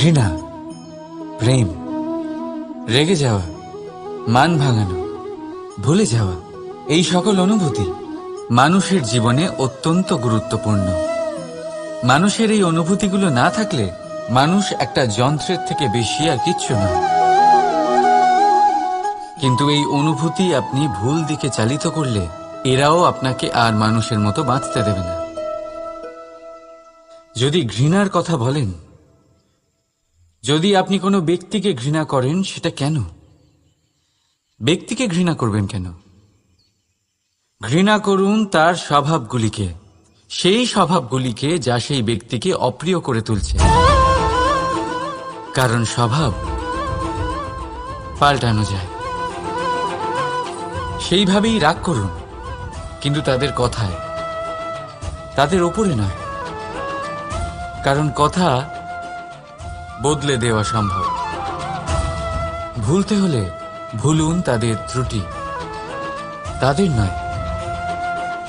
ঘৃণা প্রেম, রেগে যাওয়া, মান ভাঙানো, ভুলে যাওয়া, এই সকল অনুভূতি মানুষের জীবনে অত্যন্ত গুরুত্বপূর্ণ। মানুষের এই অনুভূতিগুলো না থাকলে মানুষ একটা যন্ত্রের থেকে বেশি আর কিচ্ছু না। কিন্তু এই অনুভূতি আপনি ভুল দিকে চালিত করলে এরাও আপনাকে আর মানুষের মতো বাঁচতে দেবে না। যদি ঘৃণার কথা বলেন যদি আপনি কোনো ব্যক্তিকে ঘৃণা করেন, সেটা কেন? ব্যক্তিকে ঘৃণা করবেন কেন? ঘৃণা করুন তার স্বভাবগুলিকে, সেই স্বভাবগুলিকে যা সেই ব্যক্তিকে অপ্রিয় করে তুলছে। কারণ স্বভাব পাল্টানো যায়। সেইভাবেই রাগ করুন, কিন্তু তাদের কথায়, তাদের ওপরে নয়। কারণ কথা বদলে দেওয়া সম্ভব। ভুলতে হলে ভুলুন তাদের ত্রুটি। তাদের নয়,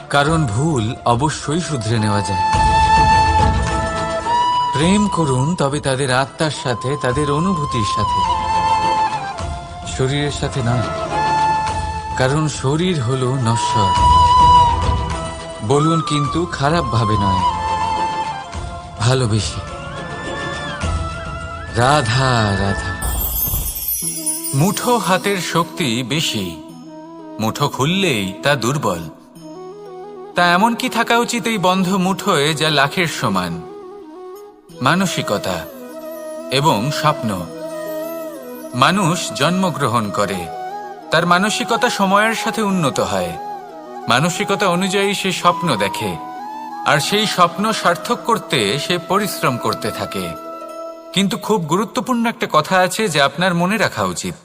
কারণ ভুল অবশ্যই শুধরে নেওয়া যায়। প্রেম করুন, তবে তাদের আত্মার সাথে, তাদের অনুভূতির সাথে। শরীরের সাথে নয়, কারণ শরীর হল নশ্বর। বলুন কিন্তু, খারাপ ভাবে নয়, ভালোবেসে। রাধা রাধা। মুঠো হাতের শক্তি বেশি। মুঠো খুললেই তা দুর্বল। তা এমন কি থাকা উচিত এই বন্ধ মুঠোয় যা লাখের সমান? মানসিকতা এবং স্বপ্ন। মানুষ জন্মগ্রহণ করে। তার মানসিকতা সময়ের সাথে উন্নত হয়। মানসিকতা অনুযায়ী সে স্বপ্ন দেখে। আর সেই স্বপ্ন সার্থক করতে সে পরিশ্রম করতে থাকে। কিন্তু খুব গুরুত্বপূর্ণ একটা কথা আছে যা আপনার মনে রাখা উচিত।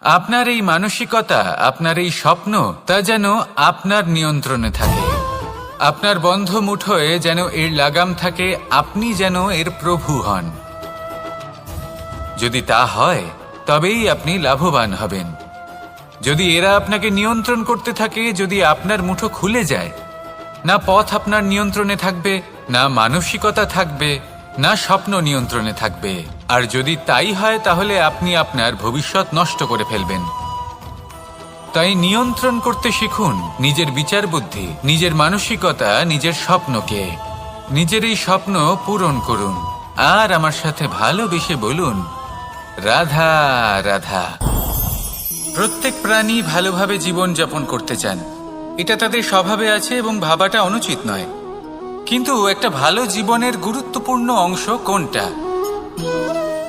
আপনার এই মানসিকতা, আপনার এই স্বপ্ন, তা যেন আপনার নিয়ন্ত্রণে থাকে। আপনার বন্ধ মুঠোয় যেন এর লাগাম থাকে, আপনি যেন এর প্রভু হন। যদি তা হয়, তবেই আপনি লাভবান হবেন। যদি এরা আপনাকে নিয়ন্ত্রণ করতে থাকে, যদি আপনার মুঠো খুলে যায়, না পথ আপনার নিয়ন্ত্রণে থাকবে, না মানসিকতা থাকবে না স্বপ্ন নিয়ন্ত্রণে থাকবে। আর যদি তাই হয়, তাহলে আপনি আপনার ভবিষ্যৎ নষ্ট করে ফেলবেন। তাই নিয়ন্ত্রণ করতে শিখুন নিজের বিচার বুদ্ধি, নিজের মানসিকতা, নিজের স্বপ্নকে। নিজের এই স্বপ্ন পূরণ করুন। আর আমার সাথে ভালোবেসে বলুন, রাধা রাধা। প্রত্যেক প্রাণী ভালোভাবে জীবন যাপন করতে চান। এটা তাদের স্বভাবে আছে এবং ভাবাটা অনুচিত নয়। কিন্তু একটা ভালো জীবনের গুরুত্বপূর্ণ অংশ কোনটা?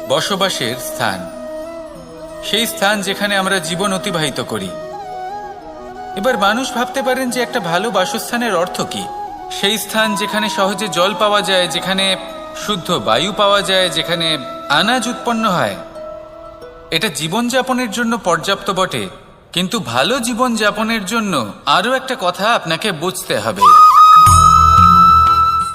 বসবাসের স্থান। সেই স্থান যেখানে আমরা জীবন অতিবাহিত করি। এবার মানুষ ভাবতে পারেন যে একটা ভালো বাসস্থানের অর্থ কি। সেই স্থান যেখানে সহজে জল পাওয়া যায়, যেখানে শুদ্ধ বায়ু পাওয়া যায়, যেখানে আনাজ উৎপন্ন হয়। এটা জীবনযাপনের জন্য পর্যাপ্ত বটে, কিন্তু ভালো জীবনযাপনের জন্য আরও একটা কথা আপনাকে বুঝতে হবে।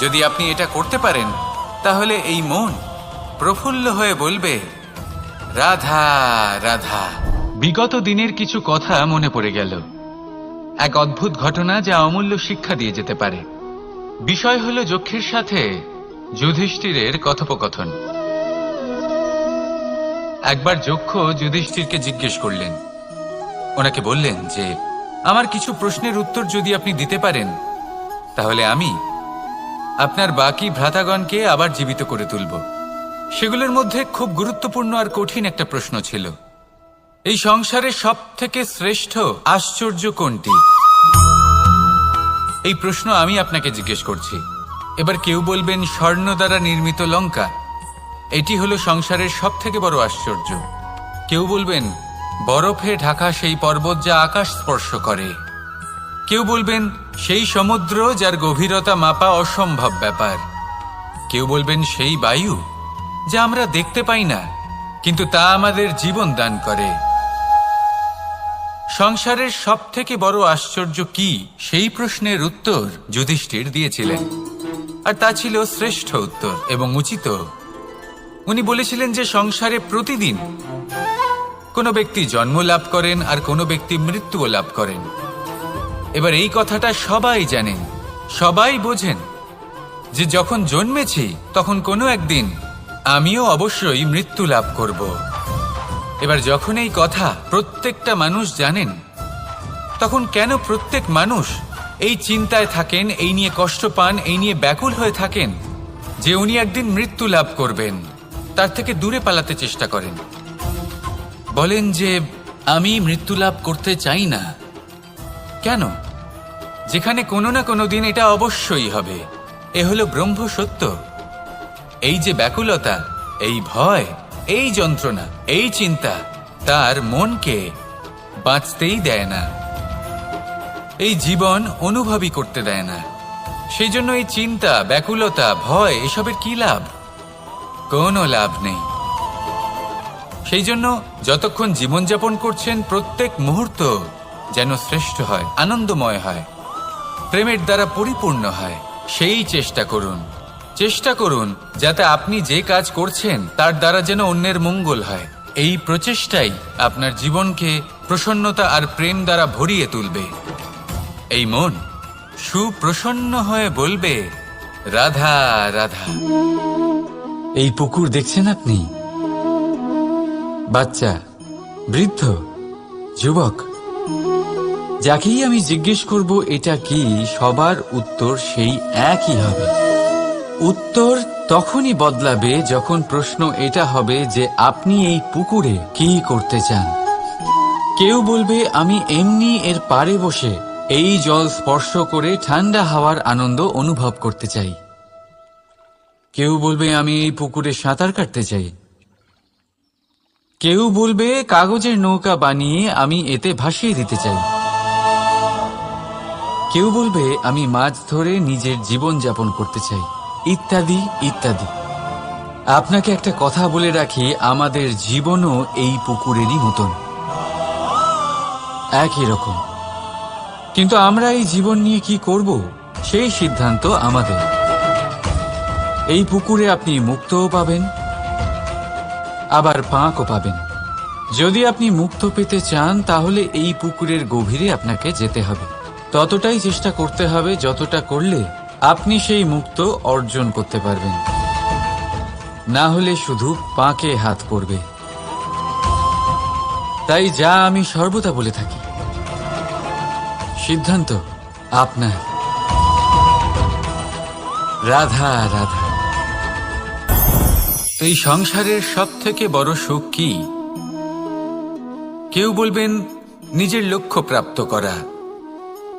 যদি আপনি এটা করতে পারেন, তাহলে এই মন প্রফুল্ল হয়ে বলবে, রাধা রাধা। বিগত দিনের কিছু কথা মনে পড়ে গেল। এক অদ্ভুত ঘটনা যা অমূল্য শিক্ষা দিয়ে যেতে পারে। বিষয় হল যক্ষের সাথে যুধিষ্ঠিরের কথোপকথন। একবার যক্ষ যুধিষ্ঠিরকে জিজ্ঞেস করলেন। ওনাকে বললেন যে, আমার কিছু প্রশ্নের উত্তর যদি আপনি দিতে পারেন, তাহলে আমি আপনার বাকি ভ্রাতাগণকে আবার জীবিত করে তুলব। সেগুলোর মধ্যে খুব গুরুত্বপূর্ণ আর কঠিন একটা প্রশ্ন ছিল। এই সংসারে সব থেকে শ্রেষ্ঠ আশ্চর্য কোনটি? এই প্রশ্ন আমি আপনাকে জিজ্ঞেস করছি। এবার কেউ বলবেন স্বর্ণ দ্বারা নির্মিত লঙ্কা। এটি হলো সংসারের সব থেকে বড় আশ্চর্য। কেউ বলবেন, বরফে ঢাকা সেই পর্বত যা আকাশ স্পর্শ করে। কেউ বলবেন, সেই সমুদ্র যার গভীরতা মাপা অসম্ভব ব্যাপার। কেউ বলবেন, সেই বায়ু, যা আমরা দেখতে পাই না, কিন্তু তা আমাদের জীবন দান করে। সংসারের সব থেকে বড় আশ্চর্য কি, সেই প্রশ্নের উত্তর যুধিষ্ঠির দিয়েছিলেন। আর তা ছিল শ্রেষ্ঠ উত্তর এবং উচিত। উনি বলেছিলেন যে, সংসারে প্রতিদিন কোনো ব্যক্তি জন্ম লাভ করেন আর কোনো ব্যক্তি মৃত্যুও লাভ করেন। এবার এই কথাটা সবাই জানেন সবাই বোঝেন যে যখন জন্মেছি, তখন কোনো একদিন আমিও অবশ্যই মৃত্যু লাভ করব। এবার যখন এই কথা প্রত্যেকটা মানুষ জানেন, তখন কেন প্রত্যেক মানুষ এই চিন্তায় থাকেন, এই নিয়ে কষ্ট পান, এই নিয়ে ব্যাকুল হয়ে থাকেন যে উনি একদিন মৃত্যু লাভ করবেন, তার থেকে দূরে পালাতে চেষ্টা করেন। বলেন যে, আমি মৃত্যু লাভ করতে চাই না। কেন? যেখানে কোনো না কোনো দিন এটা অবশ্যই হবে। এ হলো ব্রহ্ম সত্য। এই যে ব্যাকুলতা, এই ভয়, এই যন্ত্রণা, এই চিন্তা, তার মনকে বাঁচতেই দেয় না। এই জীবন অনুভবই করতে দেয় না। সেই জন্য এই চিন্তা, ব্যাকুলতা, ভয়, এসবের কি লাভ? কোনো লাভ নেই। সেই জন্য যতক্ষণ জীবনযাপন করছেন প্রত্যেক মুহূর্ত যেন শ্রেষ্ঠ হয়, আনন্দময় হয়, প্রেমের দ্বারা পরিপূর্ণ হয়। সেই চেষ্টা করুন। চেষ্টা করুন যাতে আপনি যে কাজ করছেন তার দ্বারা যেন অন্যের মঙ্গল হয়। এই প্রচেষ্টাই আপনার জীবনকে প্রসন্নতা আর প্রেম দ্বারা ভরিয়ে তুলবে। এই মন সুপ্রসন্ন হয়ে বলবে, রাধা রাধা। এই পুকুর দেখছেন আপনি? বাচ্চা, বৃদ্ধ, যুবক। যাকেই আমি জিজ্ঞেস করব, এটা কি? সবার উত্তর সেই একই হবে। উত্তর তখনই বদলাবে যখন প্রশ্ন এটা হবে যে আপনি এই পুকুরে কি করতে চান? কেউ বলবে, আমি এমনি এর পারে বসে এই জল স্পর্শ করে ঠান্ডা হাওয়ার আনন্দ অনুভব করতে চাই। কেউ বলবে, আমি এই পুকুরে সাঁতার কাটতে চাই। কেউ বলবে, কাগজের নৌকা বানিয়ে আমি এতে ভাসিয়ে দিতে চাই। কেউ বলবে, আমি মাছ ধরে নিজের জীবন যাপন করতে চাই। ইত্যাদি ইত্যাদি। আপনাকে একটা কথা বলে রাখি, আমাদের জীবনও এই পুকুরেরই মতন। একই রকম। কিন্তু আমরা এই জীবন নিয়ে কি করব? সেই সিদ্ধান্ত আমাদের। এই পুকুরে আপনি মুক্তও পাবেন, আবার পাঁকও পাবেন। যদি আপনি মুক্ত পেতে চান, তাহলে এই পুকুরের গভীরে আপনাকে যেতে হবে। ততটাই চেষ্টা করতে হবে যতটা করলে আপনি সেই মুক্ত অর্জন করতে পারবেন। না হলে শুধু পাঁকে হাত পড়বে। তাই যা আমি সর্বদা বলে থাকি। সিদ্ধান্ত আপনার। রাধা রাধা। এই সংসারের সব থেকে বড় সুখ কি? কেউ বলবেন, নিজের লক্ষ্য প্রাপ্ত করা।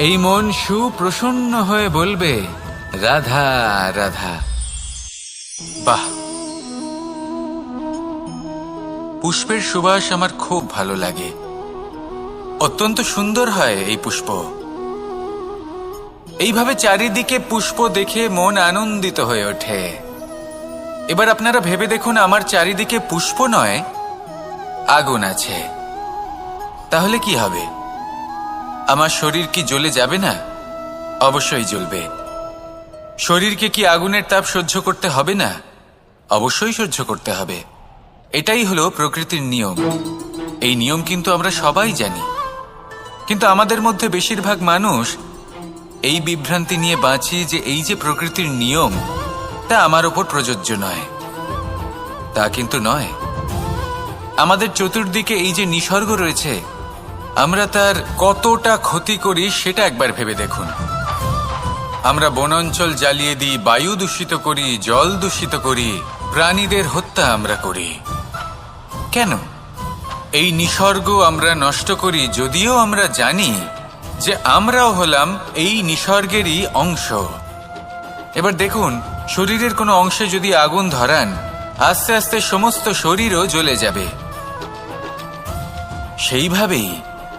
এই মন সুপ্রসন্ন হয়ে বলবে, রাধা রাধা। বাহ! পুষ্পের সুবাস আমার খুব ভালো লাগে। অত্যন্ত সুন্দর হয় এই পুষ্প। এইভাবে চারিদিকে পুষ্প দেখে মন আনন্দিত হয়ে ওঠে। এবার আপনারা ভেবে দেখুন, আমার চারিদিকে পুষ্প নয়, আগুন আছে। তাহলে কি হবে? আমার শরীর কি জ্বলে যাবে না? অবশ্যই জ্বলবে। শরীরকে কি আগুনের তাপ সহ্য করতে হবে না? অবশ্যই সহ্য করতে হবে। এটাই হলো প্রকৃতির নিয়ম। এই নিয়ম কিন্তু আমরা সবাই জানি। কিন্তু আমাদের মধ্যে বেশিরভাগ মানুষ এই বিভ্রান্তি নিয়ে বাঁচি যে এই যে প্রকৃতির নিয়ম, তা আমার ওপর প্রযোজ্য নয়। তা কিন্তু নয়। আমাদের চতুর্দিকে এই যে নিসর্গ রয়েছে আমরা তার কতটা ক্ষতি করি সেটা একবার ভেবে দেখুন। আমরা বনাঞ্চল জ্বালিয়ে দিই, বায়ু দূষিত করি, জল দূষিত করি, প্রাণীদের হত্যা আমরা করি। কেন? এই নিসর্গ আমরা নষ্ট করি যদিও আমরা জানি যে আমরাও হলাম এই নিসর্গেরই অংশ। এবার দেখুন, শরীরের কোনো অংশে যদি আগুন ধরান, আস্তে আস্তে সমস্ত শরীরও জ্বলে যাবে। সেইভাবেই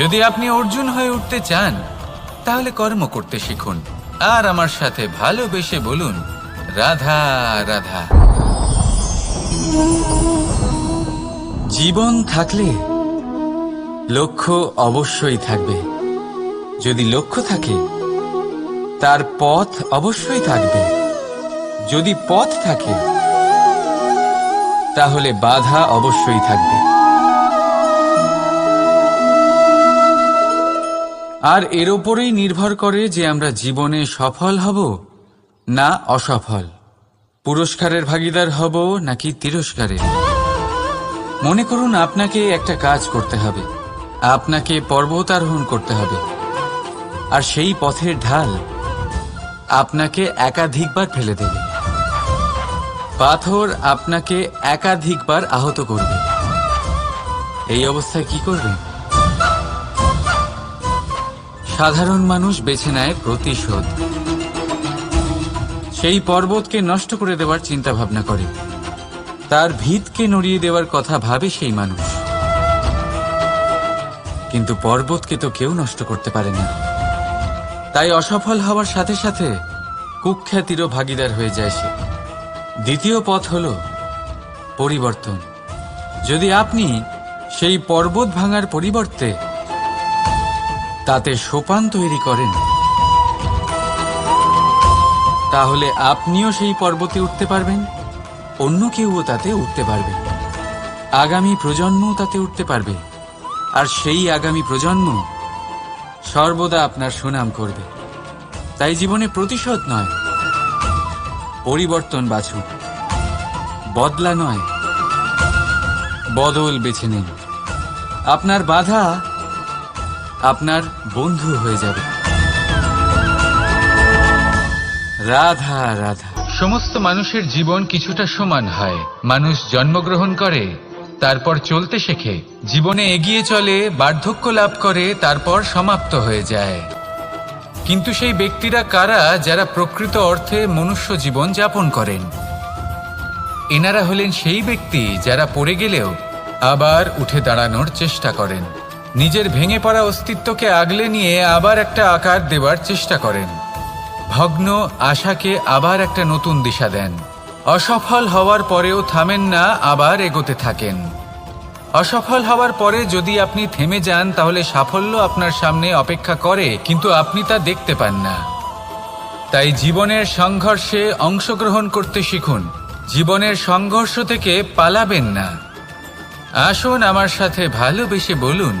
যদি আপনি অর্জুন হয়ে উঠতে চান, তাহলে কর্ম করতে শিখুন। আর আমার সাথে ভালোবেসে বলুন, রাধা রাধা। জীবন থাকলে লক্ষ্য অবশ্যই থাকবে। যদি লক্ষ্য থাকে, তার পথ অবশ্যই থাকবে। যদি পথ থাকে, তাহলে বাধা অবশ্যই থাকবে। আর এর ওপরেই নির্ভর করে যে আমরা জীবনে সফল হব না অসফল। পুরস্কারের ভাগিদার হব নাকি তিরস্কারের। মনে করুন আপনাকে একটা কাজ করতে হবে। আপনাকে পর্বত আরোহণ করতে হবে। আর সেই পথের ঢাল আপনাকে একাধিকবার ফেলে দেবে। পাথর আপনাকে একাধিকবার আহত করবে। এই অবস্থায় কি করবেন? সাধারণ মানুষ বেছে নেয় প্রতিশোধ। সেই পর্বতকে নষ্ট করে দেওয়ার চিন্তা ভাবনা করে। তার ভিতকে নড়িয়ে দেওয়ার কথা ভাবে সেই মানুষ। কিন্তু পর্বতকে তো কেউ নষ্ট করতে পারে না। তাই অসফল হওয়ার সাথে সাথে কুখ্যাতিরও ভাগিদার হয়ে যায় সে। দ্বিতীয় পথ হল পরিবর্তন। যদি আপনি সেই পর্বত ভাঙার পরিবর্তে তাতে সোপান তৈরি করেন। তাহলে আপনিও সেই পর্বতে উঠতে পারবেন, অন্য কেউও তাতে উঠতে পারবে। আগামী প্রজন্মও তাতে উঠতে পারবে, আর সেই আগামী প্রজন্ম সর্বদা আপনার সুনাম করবে। তাই জীবনে প্রতিশোধ নয়, পরিবর্তন বাছুন, বদলা নয়, বদল বেছে নিন। আপনার বাধা আপনার বন্ধু হয়ে যাবে। রাধা রাধা। সমস্ত মানুষের জীবন কিছুটা সমান হয়। মানুষ জন্মগ্রহণ করে, তারপর চলতে শেখে। জীবনে এগিয়ে চলে, বার্ধক্য লাভ করে, তারপর সমাপ্ত হয়ে যায়। কিন্তু সেই ব্যক্তিরা কারা যারা প্রকৃত অর্থে মনুষ্য জীবন যাপন করেন? এনারা হলেন সেই ব্যক্তি যারা পড়ে গেলেও আবার উঠে দাঁড়ানোর চেষ্টা করেন। নিজের ভেঙে পড়া অস্তিত্বকে আগলে নিয়ে আবার একটা আকার দেবার চেষ্টা করেন। ভগ্ন আশাকে আবার একটা নতুন দিশা দেন। অসফল হওয়ার পরেও থামেন না, আবার এগোতে থাকেন। অসফল হওয়ার পরে যদি আপনি থেমে যান, তাহলে সাফল্য আপনার সামনে অপেক্ষা করে, কিন্তু আপনি তা দেখতে পান না। তাই জীবনের সংঘর্ষে অংশগ্রহণ করতে শিখুন। জীবনের সংঘর্ষ থেকে পালাবেন না। আসুন আমার সাথে ভালোবেসে বলুন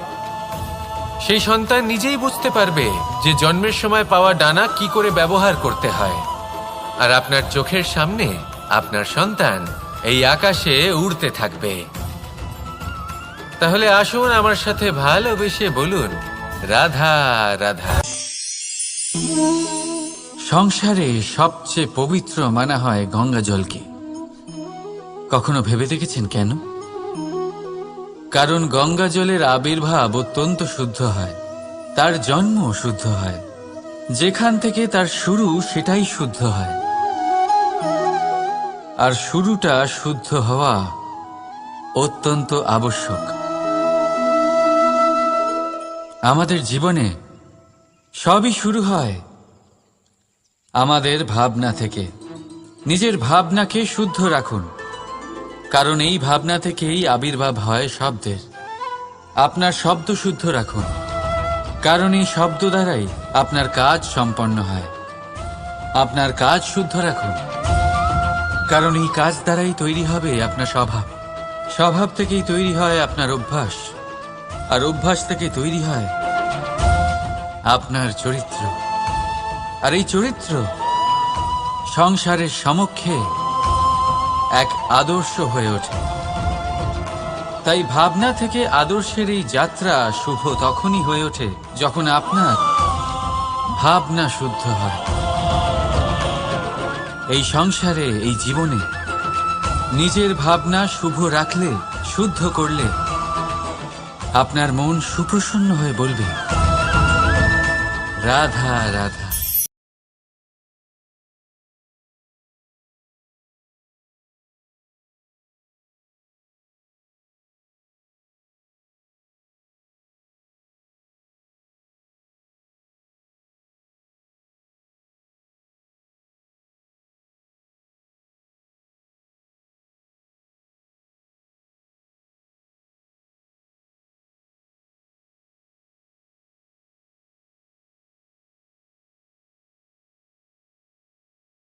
সেই সন্তান নিজেই বুঝতে পারবে যে জন্মের সময় পাওয়া ডানা কি করে ব্যবহার করতে হয়। আর আপনার চোখের সামনে আপনার সন্তান এই আকাশে উড়তে থাকবে। তাহলে আসুন আমার সাথে ভালোবেসে বলুন, রাধা রাধা। সংসারে সবচেয়ে পবিত্র মানা হয় গঙ্গা জলকে কখনো ভেবে দেখেছেন কেন? কারণ গঙ্গা জলের আবির্ভাব অত্যন্ত শুদ্ধ হয়। তার জন্ম শুদ্ধ হয়। যেখান থেকে তার শুরু সেটাই শুদ্ধ হয়। আর শুরুটা শুদ্ধ হওয়া অত্যন্ত আবশ্যক। আমাদের জীবনে সবই শুরু হয় আমাদের ভাবনা থেকে। নিজের ভাবনাকে শুদ্ধ রাখুন। কারণ এই ভাবনা থেকেই আবির্ভাব হয় শব্দের। আপনার শব্দ শুদ্ধ রাখুন। কারণ এই শব্দ দ্বারাই আপনার কাজ সম্পন্ন হয়। আপনার কাজ শুদ্ধ রাখুন। কারণ এই কাজ দ্বারাই তৈরি হবে আপনার স্বভাব। স্বভাব থেকেই তৈরি হয় আপনার অভ্যাস। আর অভ্যাস থেকে তৈরি হয় আপনার চরিত্র। আর এই চরিত্র সংসারের সমক্ষে এক আদর্শ হয়ে ওঠে। তাই ভাবনা থেকে আদর্শের এই যাত্রা শুভ তখনই হয়ে ওঠে যখন আপনার ভাবনা শুদ্ধ হয়। এই সংসারে, এই জীবনে নিজের ভাবনা শুভ রাখলে, শুদ্ধ করলে আপনার মন সুপ্রসন্ন হয়ে বলবে, রাধা রাধা।